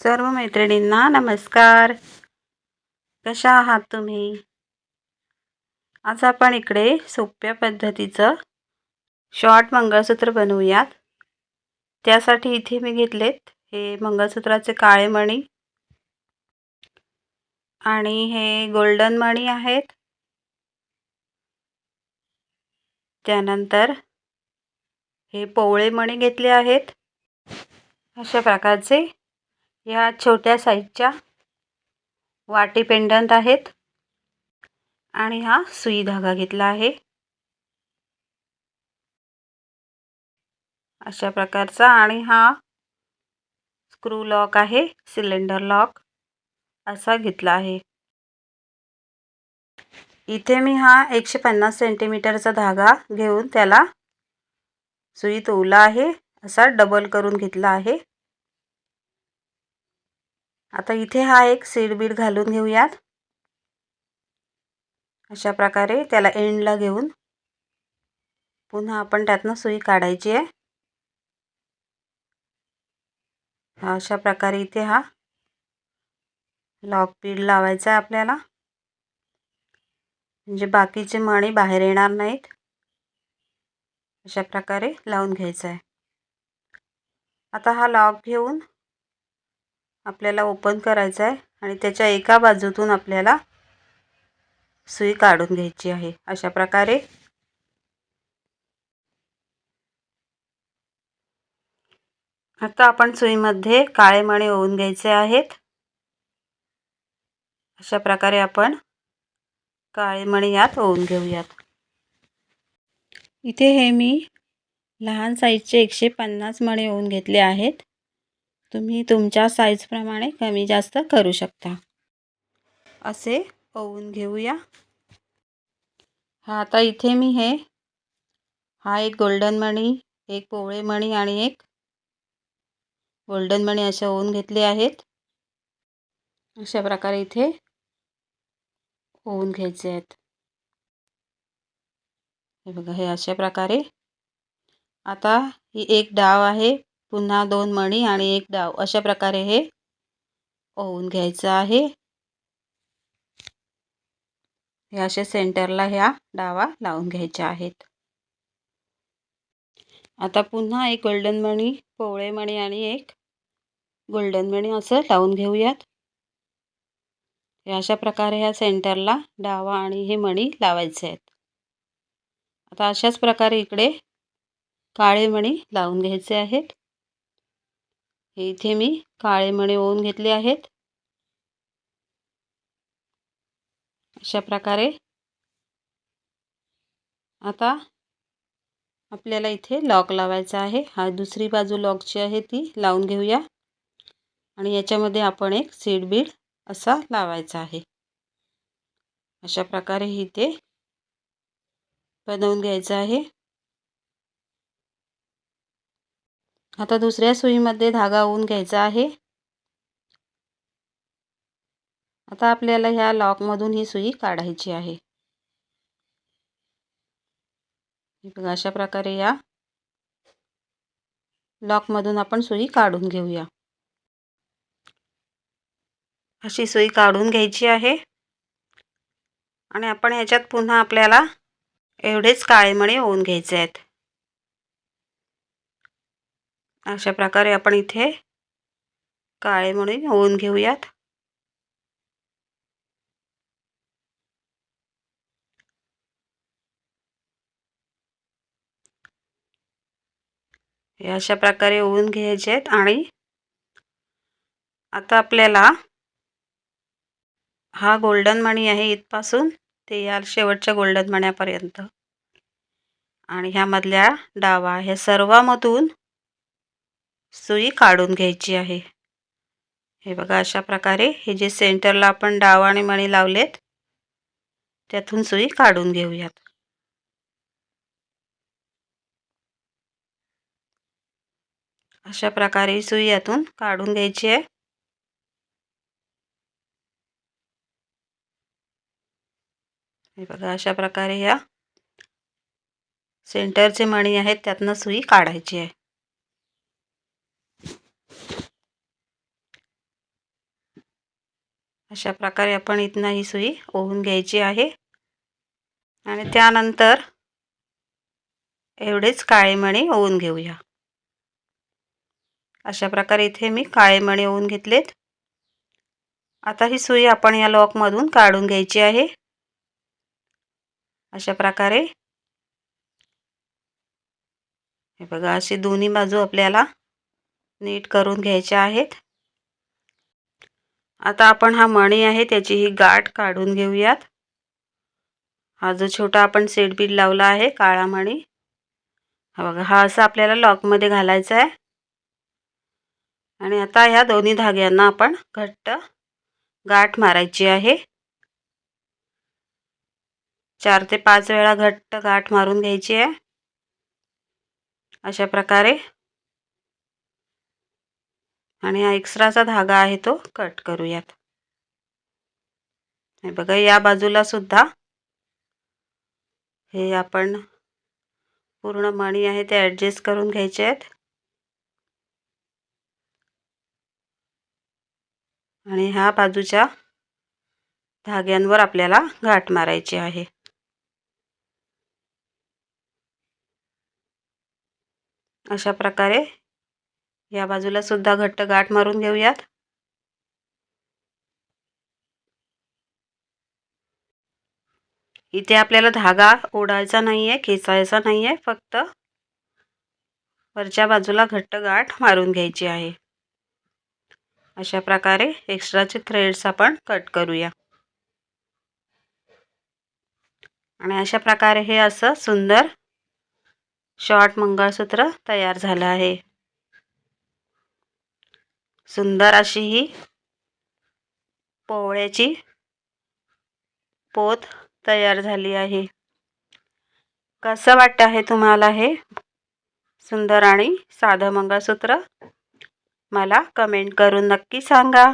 सर्व मैत्रिणींना नमस्कार. कशा आहात तुम्ही? आज आपण इकडे सोप्या पद्धतीचं शॉर्ट मंगळसूत्र बनवूयात. त्यासाठी इथे मी घेतलेत हे मंगळसूत्राचे काळे मणी आणि हे गोल्डन मणी आहेत. त्यानंतर हे पोवळे मणी घेतले आहेत. अशा प्रकारचे ह्या छोट्या साईजच्या वाटी पेंडंट आहेत. आणि हा सुई धागा घेतला आहे. अशा प्रकारचा आणि हा स्क्रू लॉक आहे सिलेंडर लॉक असा घेतला आहे. इथे मी हा एकशे पन्नास सेंटीमीटरचा धागा घेऊन त्याला सुई ओला आहे असा डबल करून घेतला आहे. आता इथे हा एक सीड घालून घेऊयात. अशा प्रकारे त्याला एंडला घेऊन पुन्हा आपण त्यातनं सुई काढायची आहे. अशा प्रकारे इथे हा लॉक पीड लावायचा आहे आपल्याला. म्हणजे बाकीचे मणी बाहेर येणार नाहीत. अशा प्रकारे लावून घ्यायचं आहे. आता हा लॉक घेऊन आपल्याला ओपन करायचं आहे आणि त्याच्या एका बाजूतून आपल्याला सुई काढून घ्यायची आहे. अशा प्रकारे आता आपण सुईमध्ये काळे मणी ओवून घ्यायचे आहेत. अशा प्रकारे आपण काळे मणी यात ओवून घेऊयात. इथे हे मी लहान साईजचे एकशे पन्नास मणी ओवून घेतले आहेत. तुम्ही तुमच्या साईजप्रमाणे कमी जास्त करू शकता. असे ओवून घेऊया. हा आता इथे मी हे हा एक गोल्डन मणी एक पोवळे मणी आणि एक गोल्डन मणी असे ओवून घेतले आहेत. अशा प्रकारे इथे ओवून घ्यायचे आहेत. हे बघा हे अशा प्रकारे. आता ही एक डाव आहे. पुन्हा दोन मणी आणि एक डाव. अशा प्रकारे हे ओवून घ्यायचं आहे. हे असे सेंटरला ह्या डावा लावून घ्यायच्या आहेत. आता पुन्हा एक गोल्डन मणी पोवळे मणी आणि एक गोल्डन मणी असं लावून घेऊयात. हे अशा प्रकारे ह्या सेंटरला डावा आणि हे मणी लावायचे आहेत. आता अशाच प्रकारे इकडे काळे मणी लावून घ्यायचे आहेत. हे इथे मी काळे मणे ओवून घेतले आहेत. अशा प्रकारे आता आपल्याला इथे लॉक लावायचा आहे. हा दुसरी बाजू लॉकची आहे ती लावून घेऊया. आणि याच्यामध्ये आपण एक सीड बीड असा लावायचा आहे. अशा प्रकारे इथे बनवून घ्यायचं आहे. आता दुसऱ्या सुईमध्ये धागा होऊन घ्यायचा आहे. आता आपल्याला ह्या लॉकमधून ही सुई काढायची आहे. बघा अशा प्रकारे या लॉकमधून आपण सुई काढून घेऊया. अशी सुई काढून घ्यायची आहे. आणि आपण ह्याच्यात पुन्हा आपल्याला एवढेच काळेमळे मणी होऊन घ्यायचे आहेत. अशा प्रकारे आपण इथे काळे म्हणून होऊन घेऊयात. हे अशा प्रकारे होऊन घ्यायचे आहेत आणि आता आपल्याला हा गोल्डन मणी आहे इथपासून ते या शेवटच्या गोल्डन मण्यापर्यंत. आणि ह्यामधल्या डावा ह्या सर्वामधून सुई काढून घ्यायची आहे. हे बघा अशा प्रकारे हे जे सेंटरला आपण डाव आणि मणी लावलेत त्यातून सुई काढून घेऊयात. अशा प्रकारे सुई यातून काढून घ्यायची आहे. हे बघा अशा प्रकारे ह्या सेंटरचे मणी आहेत त्यातनं सुई काढायची आहे. अशा प्रकारे आपण इथनं ही सुई ओवून घ्यायची आहे. आणि त्यानंतर एवढेच काळेमणी ओवून घेऊया. अशा प्रकारे इथे मी काळेमणी ओवून घेतलेत. आता ही सुई आपण या लॉकमधून काढून घ्यायची आहे. अशा प्रकारे हे बघा अशी दोन्ही बाजू आपल्याला नीट करून घ्यायच्या आहेत. आता आपण हा मणी आहे त्याची ही गाठ काढून घेऊयात. हा जो छोटा आपण सेट बीड लावला आहे काळा मणी. हा बघा हा असा आपल्याला लॉकमध्ये घालायचा आहे. आणि आता ह्या दोन्ही धाग्यांना आपण घट्ट गाठ मारायची आहे. चार ते पाच वेळा घट्ट गाठ मारून घ्यायची आहे. अशा प्रकारे आणि हा एक्स्ट्राचा धागा आहे तो कट करूयात. हे बघा या बाजूला सुद्धा हे आपण पूर्ण मणी आहे ते ॲडजस्ट करून घ्यायचे आहेत. आणि ह्या बाजूच्या धाग्यांवर आपल्याला घाट मारायची आहे. अशा प्रकारे या बाजूला सुद्धा घट्ट गाठ मारून घेऊयात. इथे आपल्याला धागा ओढायचा नाही आहे खेचायचा नाही आहे फक्त वरच्या बाजूला घट्ट गाठ मारून घ्यायची आहे. अशा प्रकारे एक्स्ट्राचे थ्रेड्स आपण कट करूया. आणि अशा प्रकारे हे असं सुंदर शॉर्ट मंगळसूत्र तयार झालं आहे. सुंदर अशी ही पोवळ्याची पोत तयार झाली आहे. कसं वाटतं आहे तुम्हाला हे? सुंदर आणि साधं मंगळसूत्र? मला कमेंट करून नक्की सांगा.